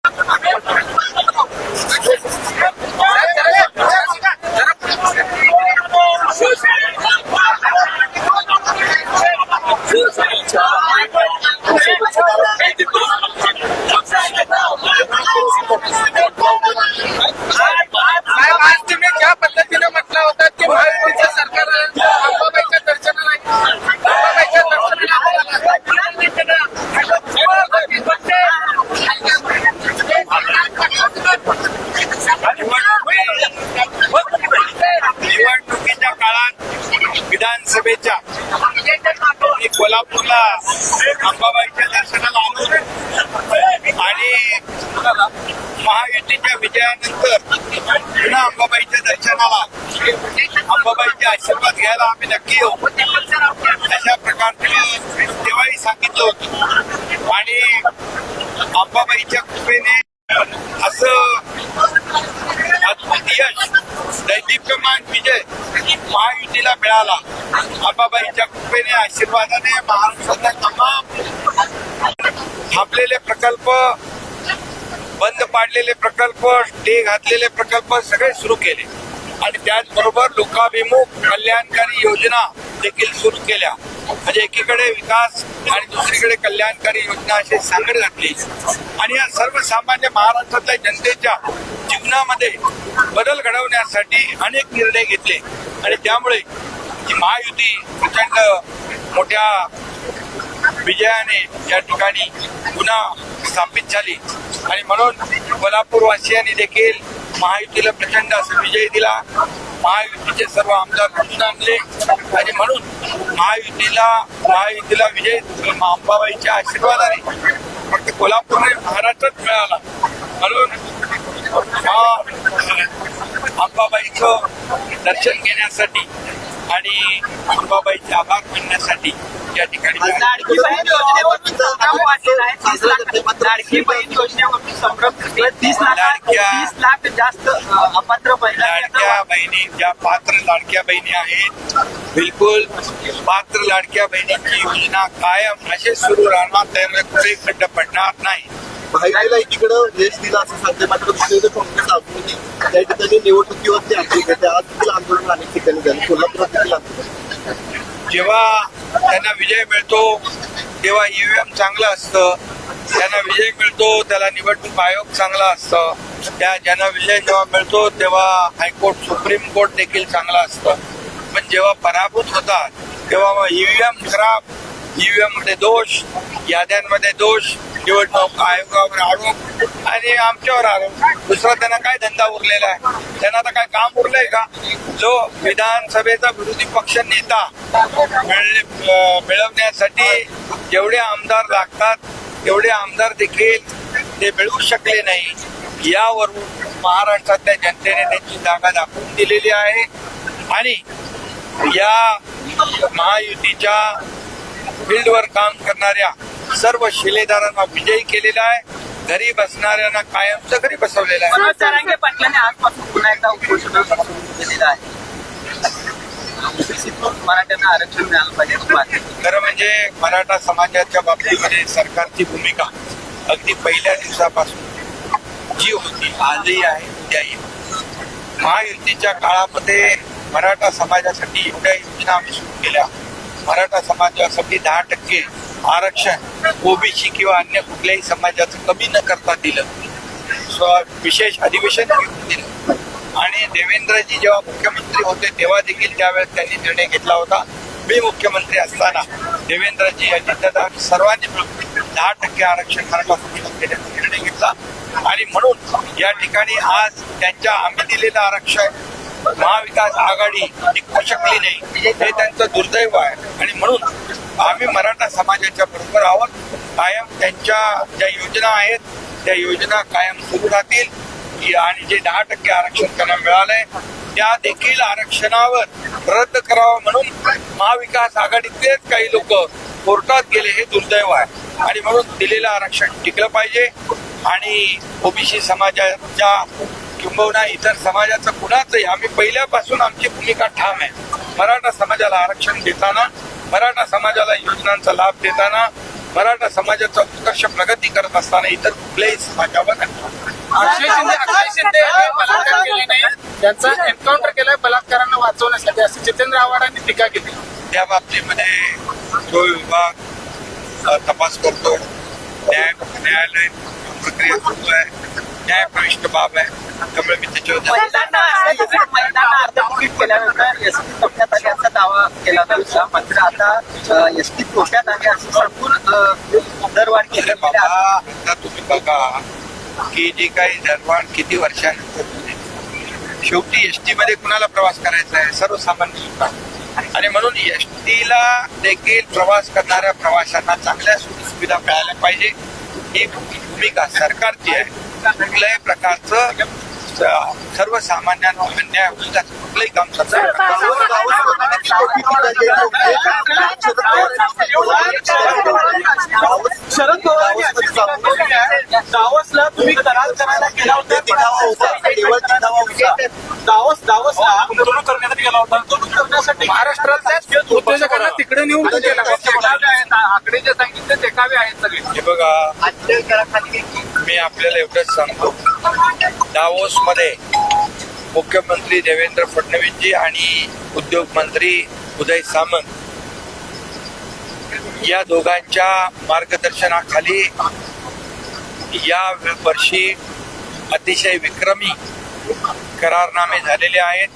이번에도불구하고이는다시는나를데리고가야한 다. शुभेच्छा. मी कोल्हापूरला अंबाबाईच्या दर्शनाला आलो. आणि महायुतीच्या विजयानंतर पुन्हा अंबाबाईच्या दर्शनाला अंबाबाईचे आशीर्वाद घ्यायला आम्ही नक्की येऊ. अशा प्रकारचे तेव्हाही सांगितलं होतं. आणि अंबाबाईच्या कृपेने असं दैदिप्यमान विजय महायुतीला मिळाला. अंबाबाईच्या कृपेने आशीर्वादाने महाराष्ट्रातल्या तमाम थांबलेले प्रकल्प बंद पाडलेले प्रकल्प स्टे घातलेले प्रकल्प सगळे सुरू केले. आणि त्याचबरोबर लोकाभिमुख कल्याणकारी योजना देखील सुरू केल्या. म्हणजे एकीकडे विकास आणि दुसरीकडे कल्याणकारी योजना अशी सांगड घातली. आणि या सर्वसामान्य महाराष्ट्रातल्या जनतेच्या जीवनामध्ये बदल घडवण्यासाठी अनेक निर्णय घेतले. आणि त्यामुळे ही महायुती प्रचंड मोठ्या विजयाने या ठिकाणी पुन्हा स्थापित झाली. आणि म्हणून कोल्हापूर वासियांनी देखील महायुतीला प्रचंड असा विजय दिला. महायुतीचे सर्व आमदार निवडून आणले आणि म्हणून महायुतीला महायुतीला विजय अंबाबाईच्या आशीर्वादाने फक्त कोल्हापूर महाराष्ट्रात मिळाला. म्हणून हा अंबाबाईचं दर्शन घेण्यासाठी आणि अंबाबाईचे आभार मानण्यासाठी या ठिकाणी लाडकी बहीण योजनेवरती संभ्रम वाढलेला आहे. तीस लाख तीस लाख जास्त अपात्र लाडक्या बहिणी ज्या पात्र लाडक्या बहिणी आहेत बिलकुल पात्र लाडक्या बहिणीची योजना कायम असे सुरू राहणार त्यामुळे कुठे खड्ड पडणार नाही. भाईला एकीकडं यश दिलं असं सांगते मात्र दुसरीकडे काँग्रेस आतमध्ये त्या ठिकाणी निवडणुकीवरती आंदोलन करते आज देखील आंदोलन अनेक ठिकाणी झालं कोल्हापुरात देखील आंदोलन जेव्हा त्यांना विजय मिळतो तेव्हा ईव्हीएम चांगलं असतं. त्यांना विजय मिळतो त्याला निवडणूक आयोग चांगला असतं. त्या ज्यांना विजय जेव्हा मिळतो तेव्हा हायकोर्ट सुप्रीम कोर्ट देखील चांगला असतं. पण जेव्हा पराभूत होतात तेव्हा मग ईव्हीएम खराब ईव्हीएममध्ये दोष याद्यांमध्ये दोष निवडणूक आयोगावर आरोप. आणि आमच्यावर आरोप. दुसरा त्यांना काय धंदा उरलेला आहे? त्यांना आता काय काम उरलंय का? जो विधानसभेचा विरोधी पक्ष नेता मिळवण्यासाठी जेवढे आमदार लागतात तेवढे आमदार देखील ते मिळवू शकले नाही. यावरून महाराष्ट्रातल्या जनतेने त्यांची जागा दाखवून दिलेली आहे. आणि या महायुतीच्या फील्डवर काम करणाऱ्या सर्व शिलेदारांना विजयी केलेला आहे घरी बसणाऱ्यांना कायमचं घरी बसवलेलं आहे जरांगे पाटलांनी आजपासून पुन्हा एकदा उपोषण आहे मराठ्यांना आरक्षण मिळालं पाहिजे. खरं म्हणजे मराठा समाजाच्या बाबतीमध्ये सरकारची भूमिका अगदी पहिल्या दिवसापासून जी होती आजही आहे उद्याही. महायुतीच्या काळामध्ये मराठा समाजासाठी एवढ्या योजना आम्ही सुरू केल्या मराठा समाजासाठी दहा टक्के आरक्षण ओबीसी किंवा अन्य कुठल्याही समाजाचं कमी न करता दिलं. विशेष अधिवेशन घेऊन दिलं. आणि देवेंद्रजी जेव्हा मुख्यमंत्री होते तेव्हा देखील त्यावेळेस त्यांनी निर्णय घेतला होता. मी मुख्यमंत्री असताना देवेंद्रजी यांनी त्याचा सर्वांनी मिळून दहा टक्के आरक्षण मराठा देण्याचा निर्णय घेतला. आणि म्हणून या ठिकाणी आज त्यांच्या आम्ही दिलेलं आरक्षण महाविकास आघाडी टिकू शकली नाही हे त्यांचं दुर्दैव आहे. आणि म्हणून आम्ही मराठा समाजाच्या बरोबर आहोत. कायम त्यांच्या ज्या योजना आहेत त्या योजना कायम सुरू राहतील. आणि जे दहा टक्के आरक्षण त्यांना मिळालंय त्या देखील आरक्षणावर रद्द करावं म्हणून महाविकास आघाडीतलेच काही लोक कोर्टात गेले हे दुर्दैव आहे. आणि म्हणून दिलेलं आरक्षण टिकलं पाहिजे. आणि ओबीसी समाजाच्या किंबहुना इतर समाजाचं कुणाचंही. आम्ही पहिल्यापासून आमची भूमिका ठाम आहे. मराठा समाजाला आरक्षण देताना मराठा समाजाला योजनांचा लाभ देताना मराठा समाजाचा उत्कर्ष प्रगती करत असताना इतर कुठल्याही समाजावर अक्षय शिंदे अक्षय शिंदे यांनी बलात्कार केले नाही. त्यांचा एन्काउंटर केलाय बलात्कारांना वाचवण्यासाठी. अशी जितेंद्र आव्हाडांनी टीका केली. त्या बाबतीमध्ये जो विभाग तपास करतो न्याय न्यायालय प्रक्रिया सुरू आहे. न्याय प्रविष्ट बाब आहे? त्यामुळे मी त्याच्यावर दावा केला जायचा मात्र आता एसटी तोट्यात आली असं सांगून दरवाढ केली आता तुम्ही बघा की जी काही दरवाढ किती वर्षानंतर. शेवटी एसटी मध्ये कुणाला प्रवास करायचा आहे? सर्वसामान्य आणि म्हणून एसटीला देखील प्रवास करणाऱ्या प्रवाशांना चांगल्या सुविधा मिळाल्या पाहिजे. ही भूमिका सरकारची आहे. कुठल्याही प्रकारचं स- सर्वसामान्यांना अन्याय होईल असं कुठलंही काम सरकार. शरद. दावोसला तुम्ही करार करायला गेला होता ते दिखावा होता. केवळ दिखावा होता. दावोस दावोसला गुंतवणूक करण्यासाठी गेला होता. गुंतवणूक करण्यासाठी महाराष्ट्रातल्या उद्योजकांना तिकडे नेऊन केला आकडे जे सांगितले ते कावे आहेत सगळे. हे बघा मी आपल्याला एवढंच सांगतो. डावोस मध्ये मुख्यमंत्री देवेंद्र फडणवीसजी आणि उद्योग मंत्री उदय सामंत या दोघांच्या मार्गदर्शनाखाली या वर्षी अतिशय विक्रमी करारनामे झालेले आहेत.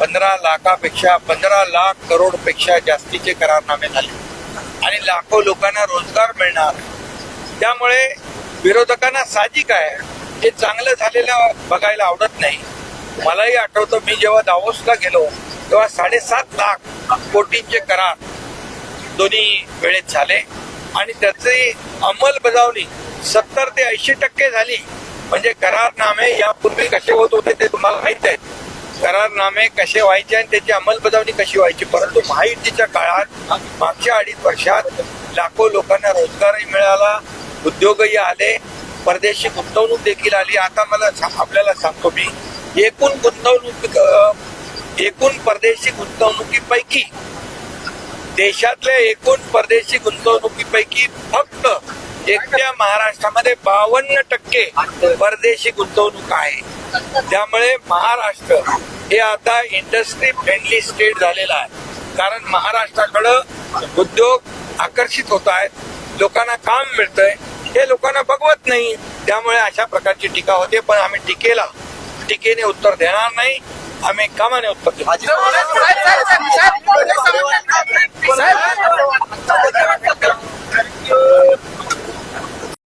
पंधरा लाखापेक्षा पंधरा लाख करोडपेक्षा जास्तीचे करारनामे झाले. आणि लाखो लोकांना रोजगार मिळणार. त्यामुळे विरोधकांना साहजिक आहे. हे चांगलं झालेलं बघायला आवडत नाही. मलाही आठवतं मी जेव्हा दावोसला गेलो तेव्हा साडेसात लाख कोटींचे करार दोन्ही वेळेत झाले. आणि त्याची अंमलबजावणी सत्तर ते ऐंशी टक्के झाली. म्हणजे करारनामे यापूर्वी कसे होत होते ते तुम्हाला माहीत आहे. करारनामे कसे व्हायचे आणि त्याची अंमलबजावणी कशी व्हायची? परंतु महायुतीच्या काळात मागच्या अडीच वर्षात लाखो लोकांना रोजगारही मिळाला. उद्योगही आले परदेशी गुंतवणूक देखील आली. आता मला आपल्याला सांगतो मी एकूण गुंतवणूक एकूण परदेशी गुंतवणुकीपैकी देशातल्या एकूण परदेशी गुंतवणुकीपैकी फक्त एकट्या महाराष्ट्रामध्ये बावन्न टक्के परदेशी गुंतवणूक आहे. त्यामुळे महाराष्ट्र हे आता इंडस्ट्री फ्रेंडली स्टेट झालेला आहे. कारण महाराष्ट्राकडं उद्योग आकर्षित होत आहेत. लोकांना काम मिळतंय हे लोकांना बघवत नाही त्यामुळे अशा प्रकारची टीका होते पण आम्ही टीकेला टीकेने उत्तर देणार नाही आम्ही कामाने उत्तर देऊ